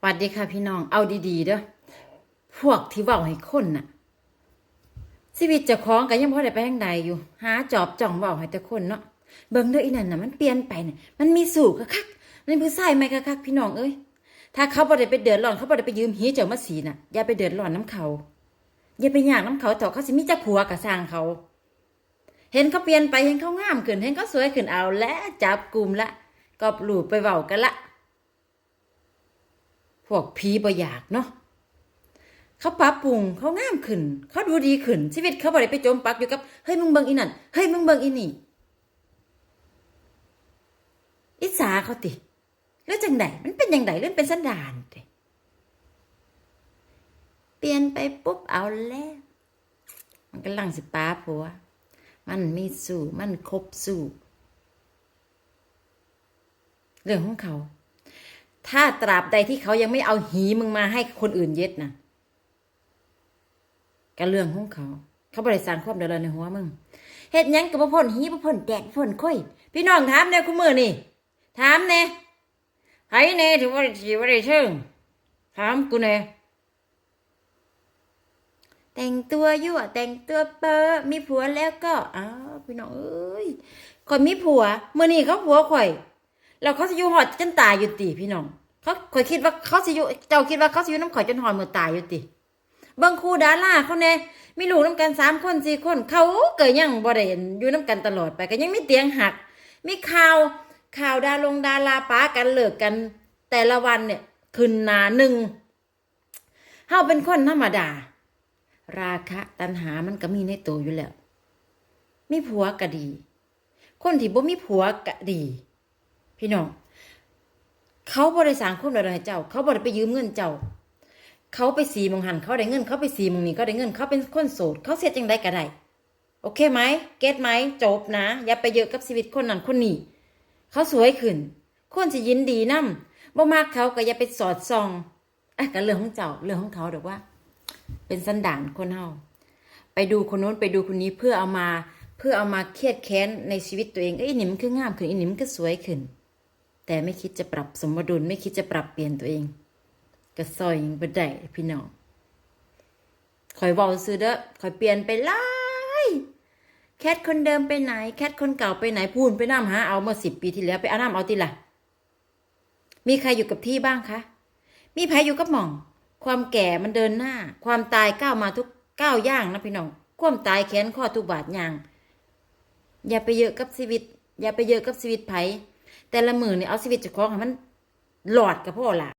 สวัสดีค่ะพี่น้องเอาดีๆเด้อพวกที่เว้าให้คนน่ะชีวิตเจ้าของก็ยังพอได้ไปทางใดอยู่ หาจอบจ่องเว้าให้แต่คนเนาะเบิ่งเด้ออีนั่นน่ะมันเปลี่ยนไปน่ะมันมีสู่คักมันผู้ชายไหมกะคักพี่น้องเอ้ยถ้าเขาบ่ได้ไปเดือดร้อนเขาบ่ได้ไปยืมหีเจ้ามาสีน่ะอย่าไปเดือดร้อนน้ำเขาอย่าไปยากน้ำเขาเถอะเขาสิมีเจ้าผัวก็สร้างเขา เห็นเขาเปลี่ยนไปเห็นเขางามขึ้นเห็นเขาสวยขึ้นเอาและจับกลุ่มละกอบหลูไปเว้ากันละ พวกผีบ่อยากเนาะเขาปรับปรุงเขางามขึ้น เขาดูดีขึ้น ชีวิตเขาบ่ได้ไปจมปักอยู่กับเฮ้ยมึงเบิ่งอีนั่นเฮ้ยมึงเบิ่งอีนี่อิสาเขาติหรือจังไดมันเป็นจังไดเรื่องเป็นสันดานติเปลี่ยนไปปุ๊บเอาแล้วมันก็ลังสิป้าผัว มันมีสู้มันครบสู้เรื่องของเขา ถ้าตราบใดที่เขายังไม่เอาหีมึงมาให้คนอื่นเย็ดนะก็เรื่องของเขา เขาบริสางความเดือดร้อนในหัวมึงเฮ็ดยังกับพ่นหีพ่นแดดพ่นค่อย พี่น้องถามแน่คุณมือนี่ ถามแน่ไผแน่ถือว่าได้ทีว่าได้เชิงถามกูแน่แต่งตัวยั่วแต่งตัวเปอร์มีผัวแล้วก็อ้าวพี่น้องเอ้ยข่อยมีผัวมื้อนี้เขาผัวข่อย แล้วเขาสิอยู่หอดจนตายอยู่ติพี่น้อง เขาข่อยคิดว่าเขาสิอยู่เจ้าคิดว่าเขาสิอยู่น้ำข่อยจนหอดมือตายอยู่ติเบิ่งครูดาราเขาแน่มีลูกน้ำกันสามคนสี่คน เขาเกิดยังบ่ได้อยู่น้ำกันตลอดไปก็ยังมีเตียงหัก มีข่าวข่าวดาลงดาราป้ากันเลิกกัน แต่ละวันเนี่ยขึ้นหนาหนึ่งเฮาเป็นคนธรรมดา ราคะตัณหามันก็มีในตัวอยู่แล้วมีผัวก็ดี คนที่บ่มีผัวก็ดี พี่น้อง เขาบริสางความเดือดร้อนให้เจ้า เขาบริไปยืมเงินเจ้า เขาไปสีมองหันเขาได้เงิน เขาไปสีมองนี้ก็ได้เงิน เขาเป็นคนโสด เขาเสียจังได้ก็ได้ โอเคไหม เก็ตไหม จบนะ อย่าไปเยอะกับชีวิตคนนั้นคนนี้ เขาสวยขึ้นควรจะยินดีนํบ่มากเขาก็อย่าไปสอดส่องอะก็เรื่องของเจ้า เรื่องของเขาเดี๋ยวว่า เป็นสันดานคนเฮาไปดูคนโน้นไปดูคนนี้เพื่อเอามา เพื่อเอามาเครียดแค้นในชีวิตตัวเองเอ้ยอินี่มันคืองามขึ้นอินี่มันก็สวยขึ้น แต่ไม่คิดจะปรับสมดุลไม่คิดจะปรับเปลี่ยนตัวเองก็ซอยยังบ่ได้พี่น้องคอยเว้าซื้อเด้อคอยเปลี่ยนไปหลายแคทคนเดิมไปไหน แคทคนเก่าไปไหนพูนไปน้ำหาเอาเมื่อสิบปีที่แล้วไปเอาน้ำเอาติละมีใครอยู่กับที่บ้างคะมีใครอยู่กับหม่อง ความแก่มันเดินหน้า ความตายก้าวมาทุกก้าวย่างนะพี่น้องความตายแขนข้อทุกบาทย่าง อย่าไปเยอะกับชีวิต อย่าไปเยอะกับชีวิตไผ แต่ละมือเนี่ยเอาชีวิตเจ้าของให้มันหลอดกับพ่อละ